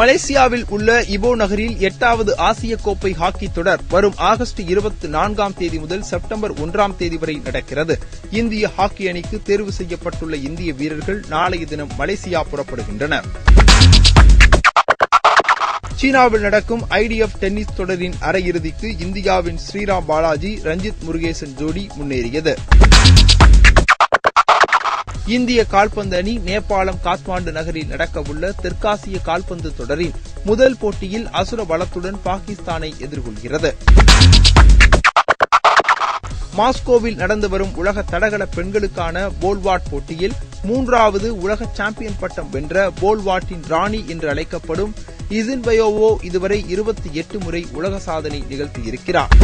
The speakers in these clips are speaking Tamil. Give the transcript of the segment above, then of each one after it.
மலேசியாவில் உள்ள இபோ நகரில் எட்டாவது ஆசிய கோப்பை ஹாக்கி தொடர் வரும் ஆகஸ்ட் இருபத்தி நான்காம் தேதி முதல் செப்டம்பர் ஒன்றாம் தேதி வரை நடக்கிறது. இந்திய ஹாக்கி அணிக்கு தேர்வு செய்யப்பட்டுள்ள இந்திய வீரர்கள் நாளைய தினம் மலேசியா புறப்படுகின்றனர். சீனாவில் நடக்கும் ஐடிஎஃப் டென்னிஸ் தொடரின் அரையிறுதிக்கு இந்தியாவின் ஸ்ரீராம் பாலாஜி ரஞ்சித் முருகேசன் ஜோடி முன்னேறியது. இந்திய கால்பந்து அணி நேபாளம் காத்மாண்டு நகரில் நடக்கவுள்ள தெற்காசிய கால்பந்து தொடரின் முதல் போட்டியில் அசுர பலத்துடன் பாகிஸ்தானை எதிர்கொள்கிறது. மாஸ்கோவில் நடந்து வரும் உலக தடகள பெண்களுக்கான போல்வாட் போட்டியில் மூன்றாவது உலக சாம்பியன் பட்டம் வென்ற போல்வாட்டின் ராணி என்று அழைக்கப்படும் இசின்பயோவோ இதுவரை இருபத்தி எட்டு முறை உலக சாதனை நிகழ்த்தியிருக்கிறார்.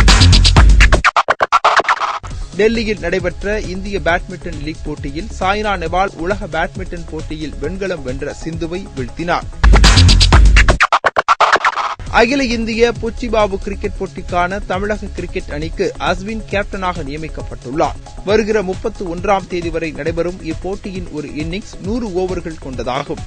டெல்லியில் நடைபெற்ற இந்திய பேட்மிண்டன் லீக் போட்டியில் சாய்னா நேவால் உலக பேட்மிண்டன் போட்டியில் வெண்கலம் வென்ற சிந்துவை வீழ்த்தினார். அகில இந்திய புச்சிபாபு கிரிக்கெட் போட்டிக்கான தமிழக கிரிக்கெட் அணிக்கு அஸ்வின் கேப்டனாக நியமிக்கப்பட்டுள்ளார். வருகிற முப்பத்தி ஒன்றாம் தேதி வரை நடைபெறும் இப்போட்டியின் ஒரு இன்னிங்ஸ் நூறு ஓவர்கள் கொண்டதாகும்.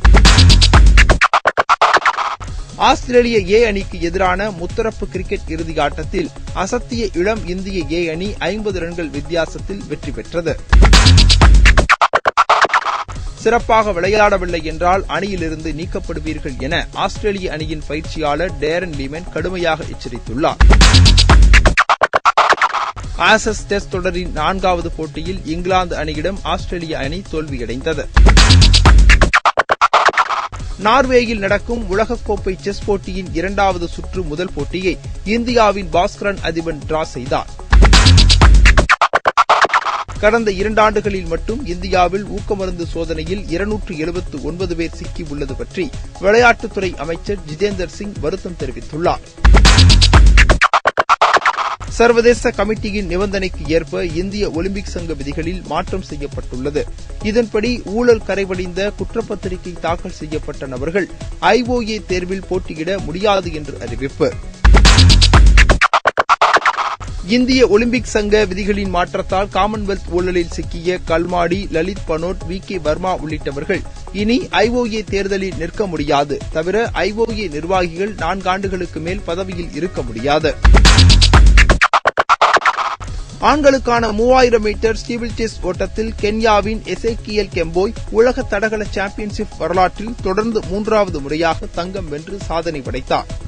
ஆஸ்திரேலிய ஏ அணிக்கு எதிரான முத்தரப்பு கிரிக்கெட் இறுதி ஆட்டத்தில் அசத்திய இளம் இந்திய ஏ அணி ஐம்பது ரன்கள் வித்தியாசத்தில் வெற்றி பெற்றது. சிறப்பாக விளையாடவில்லை என்றால் அணியிலிருந்து நீக்கப்படுவீர்கள் என ஆஸ்திரேலிய அணியின் பயிற்சியாளர் டேரன் லீமன் கடுமையாக எச்சரித்துள்ளார். ஆசஸ் டெஸ்ட் தொடரின் நான்காவது போட்டியில் இங்கிலாந்து அணியிடம் ஆஸ்திரேலிய அணி தோல்வியடைந்தது. நார்வேயில் நடக்கும் உலகக்கோப்பை செஸ் போட்டியின் இரண்டாவது சுற்று முதல் போட்டியை இந்தியாவின் பாஸ்கரன் அதிபன் டிரா செய்தார். கடந்த இரண்டாண்டுகளில் மட்டும் இந்தியாவில் ஊக்கமருந்து சோதனையில் இருநூற்று எழுபத்து ஒன்பது பேர் சிக்கியுள்ளது பற்றி விளையாட்டுத்துறை அமைச்சர் ஜிதேந்தர் சிங் வருத்தம் தெரிவித்துள்ளார். சர்வதேச கமிட்டியின் நிபந்தனைக்கு ஏற்ப இந்திய ஒலிம்பிக் சங்க விதிகளில் மாற்றம் செய்யப்பட்டுள்ளது. இதன்படி ஊழல் கரைவடைந்த குற்றப்பத்திரிகை தாக்கல் செய்யப்பட்ட நபர்கள் ஐஓஏ தேர்வில் போட்டியிட முடியாது என்று அறிவிப்பு. இந்திய ஒலிம்பிக் சங்க விதிகளின் மாற்றத்தால் காமன்வெல்த் ஊழலில் சிக்கிய கல்மாடி லலித் பனோட் வி கே வர்மா உள்ளிட்டவர்கள் இனி ஐஓஏ தேர்தலில் நிற்க முடியாது. தவிர ஐஓஏ நிர்வாகிகள் நான்காண்டுகளுக்கு மேல் பதவியில் இருக்க முடியாது. ஆண்களுக்கான மூவாயிரம் மீட்டர் ஸ்டீபிள் செஸ் ஓட்டத்தில் கென்யாவின் எசேக்கியல் கெம்போய் உலக தடகள சாம்பியன்ஷிப் வரலாற்றில் தொடர்ந்து மூன்றாவது முறையாக தங்கம் வென்று சாதனை படைத்தார்.